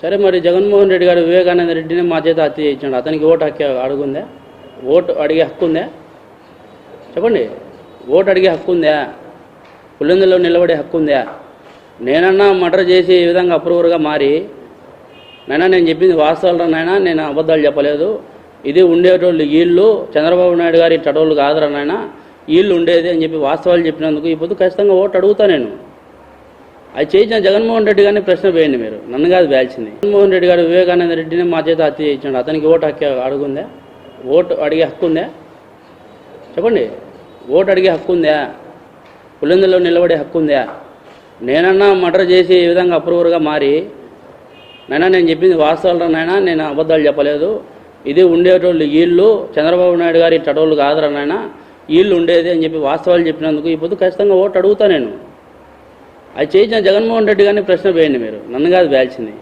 సరే మరి జగన్మోహన్ రెడ్డి గారు వివేకానంద రెడ్డిని మా చేత హత్య చేయించాడు. అతనికి ఓటు హక్కు అడుగుందా? ఓటు అడిగే హక్కు ఉందా? చెప్పండి. ఓటు అడిగే హక్కు ఉందా? పులిందులో నిలబడే హక్కు ఉందా? నేనన్నా మర్డర్ చేసి ఈ విధంగా అప్రూవర్గా మారి నైనా నేను చెప్పింది వాస్తవాలు నాయనా నేను అబద్ధాలు చెప్పలేదు. ఇది ఉండేటోళ్ళు వీళ్ళు చంద్రబాబు నాయుడు గారి టటోళ్ళు కాదురా నాయన. వీళ్ళు ఉండేది అని చెప్పి వాస్తవాలు చెప్పినందుకు ఈ పొద్దు ఖచ్చితంగా ఓటు అడుగుతా నేను. అది చేయించిన జగన్మోహన్ రెడ్డి గారిని ప్రశ్న వేయండి మీరు. నన్ను కాదు వేల్చింది జగన్మోహన్ రెడ్డి గారు వివేకానంద రెడ్డిని మా చేత హత్య చేయించాడు. అతనికి ఓటు హక్కు అడుగుందా? ఓటు అడిగే హక్కు ఉందా? చెప్పండి. ఓటు అడిగే హక్కు ఉందా? పులిందులో నిలబడే హక్కు ఉందా? నేనన్నా మర్డర్ చేసి ఈ విధంగా అప్రూవర్గా మారి నైనా నేను చెప్పింది వాస్తవాలు నాయనా నేను అబద్ధాలు చెప్పలేదు. ఇది ఉండేటోళ్ళు వీళ్ళు చంద్రబాబు నాయుడు గారి ఇట్టడోళ్ళు కాదురా నాయన. వీళ్ళు ఉండేది అని చెప్పి వాస్తవాలు చెప్పినందుకు ఈ పొద్దు ఖచ్చితంగా ఓటు అడుగుతా నేను. అది చేయించిన జగన్మోహన్ రెడ్డి గారిని ప్రశ్న వేయండి మీరు. నన్ను కాదు వేయాల్సింది.